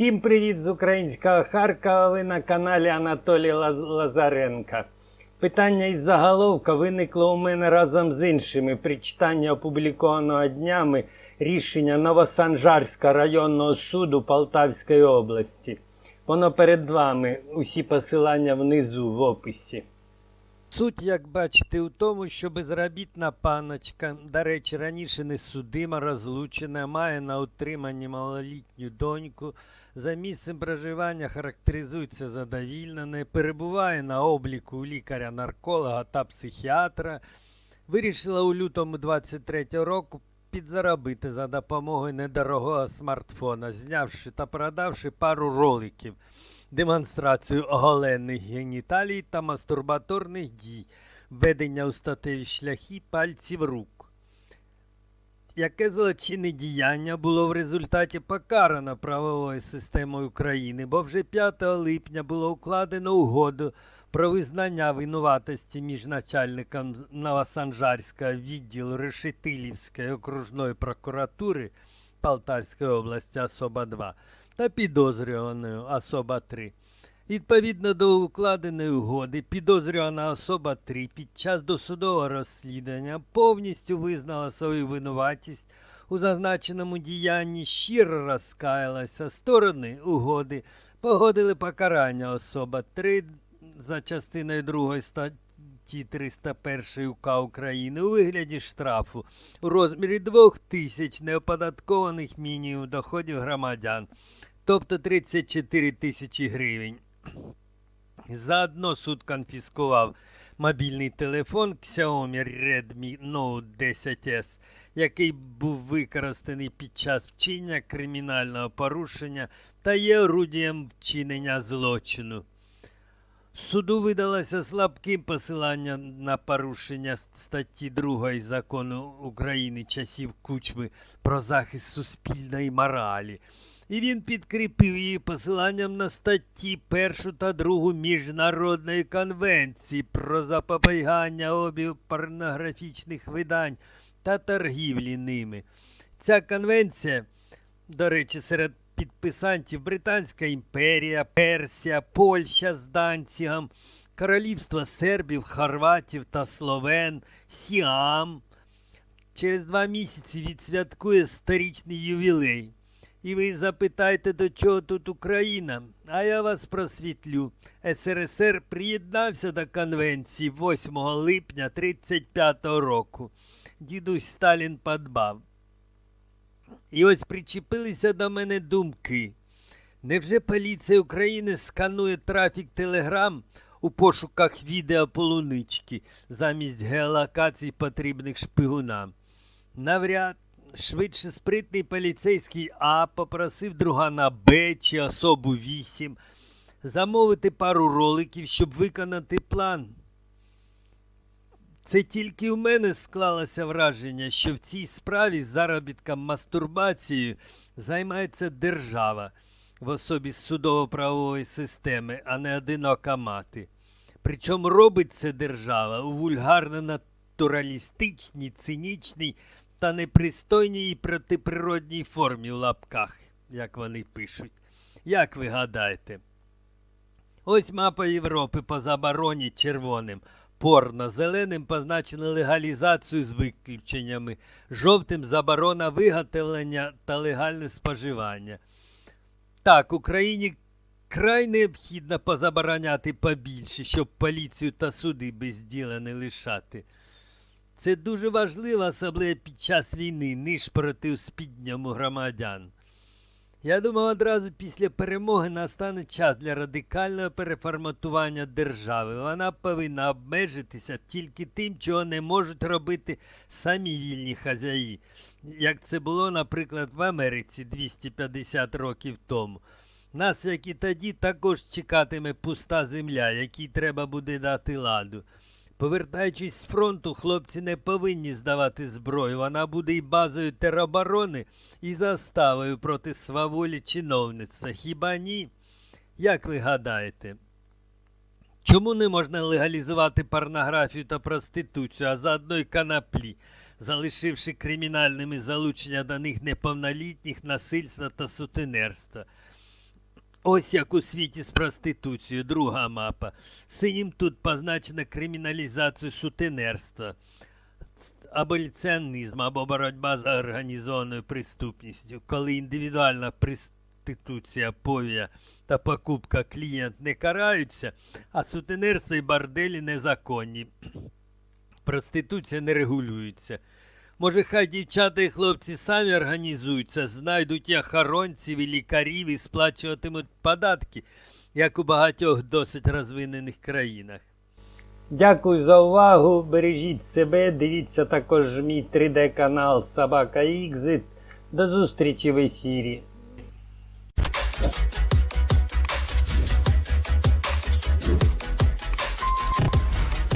Всім привіт з українського Харкова. Ви на каналі Анатолій Лазаренка. Питання із заголовка виникло у мене разом з іншими при читанні опублікованого днями рішення Новосанжарського районного суду Полтавської області. Воно перед вами. Усі посилання внизу в описі. Суть, як бачите, у тому, що безробітна паночка, до речі, раніше не судима, розлучена, має на утриманні малолітню доньку, за місцем проживання характеризується задовільно, не перебуває на обліку у лікаря-нарколога та психіатра, вирішила у лютому 23 року підзаробити за допомогою недорогого смартфона, знявши та продавши пару роликів демонстрацію оголених геніталій та мастурбаторних дій, введення у статеві шляхи пальців рук. Яке злочинне діяння було в результаті покарано правовою системою України, бо вже 5 липня було укладено угоду про визнання винуватості між начальником Новосанжарського відділу Решетилівської окружної прокуратури Полтавської області особа 2 та підозрюваною особа 3. Відповідно до укладеної угоди, підозрювана особа 3 під час досудового розслідування повністю визнала свою винуватість у зазначеному діянні, щиро розкаялася. Сторони угоди погодили покарання особа 3 за частиною 2 статті 301 УК України у вигляді штрафу у розмірі 2 тисяч неоподаткованих мінімум доходів громадян, тобто 34 тисячі гривень. Заодно суд конфіскував мобільний телефон Xiaomi Redmi Note 10S, який був використаний під час вчинення кримінального порушення та є орудієм вчинення злочину. Суду видалося слабким посилання на порушення статті 2 закону України часів кучми про захист суспільної моралі. І він підкріпив її посиланням на статті 1 та 2 Міжнародної конвенції про запобігання обігу порнографічних видань та торгівлі ними. Ця конвенція, до речі, серед підписантів Британська імперія, Персія, Польща з Данцігом, Королівство сербів, хорватів та словен, Сіам. Через два місяці відсвяткує сторічний ювілей. І ви запитаєте, до чого тут Україна? А я вас просвітлю. СРСР приєднався до конвенції 8 липня 1935 року. Дідусь Сталін подбав. І ось причепилися до мене думки. Невже поліція України сканує трафік телеграм у пошуках відеополунички замість геолокацій потрібних шпигунам? Навряд швидше спритний поліцейський А попросив другана Б чи особу 8 замовити пару роликів, щоб виконати план. Це тільки у мене склалося враження, що в цій справі заробітком мастурбацією займається держава в особі судово-правової системи, а не одинока мати. Причому робить це держава у вульгарно-натуралістичній, цинічній та непристойній і протиприродній формі в лапках, як вони пишуть. Як ви гадаєте? Ось мапа Європи по забороні червоним. Порно зеленим позначено легалізацію з виключеннями, жовтим заборона виготовлення та легальне споживання. Так, Україні край необхідно позабороняти побільше, щоб поліцію та суди без діла не лишати. Це дуже важливо, особливо під час війни, ніж проти спідньому громадян. Я думав, одразу після перемоги настане час для радикального переформатування держави. Вона повинна обмежитися тільки тим, чого не можуть робити самі вільні хазяї, як це було, наприклад, в Америці 250 років тому. Нас, як і тоді, також чекатиме пуста земля, якій треба буде дати ладу. Повертаючись з фронту, хлопці не повинні здавати зброю. Вона буде і базою тероборони, і заставою проти сваволі чиновництва. Хіба ні? Як ви гадаєте? Чому не можна легалізувати порнографію та проституцію, а заодно й канаплі, залишивши кримінальними залучення до них неповнолітніх насильства та сутенерства? Ось як у світі з проституцією, друга мапа. Синім тут позначена криміналізацію сутенерства, аболіціонізм або боротьба з організованою преступністю, коли індивідуальна проституція, повія та покупка клієнт не караються, а сутенерство і борделі незаконні. Проституція не регулюється. Може, хай дівчата і хлопці самі організуються, знайдуть охоронців і лікарів і сплачуватимуть податки, як у багатьох досить розвинених країнах. Дякую за увагу. Бережіть себе. Дивіться також мій 3D канал Собака Ікзит. До зустрічі в ефірі.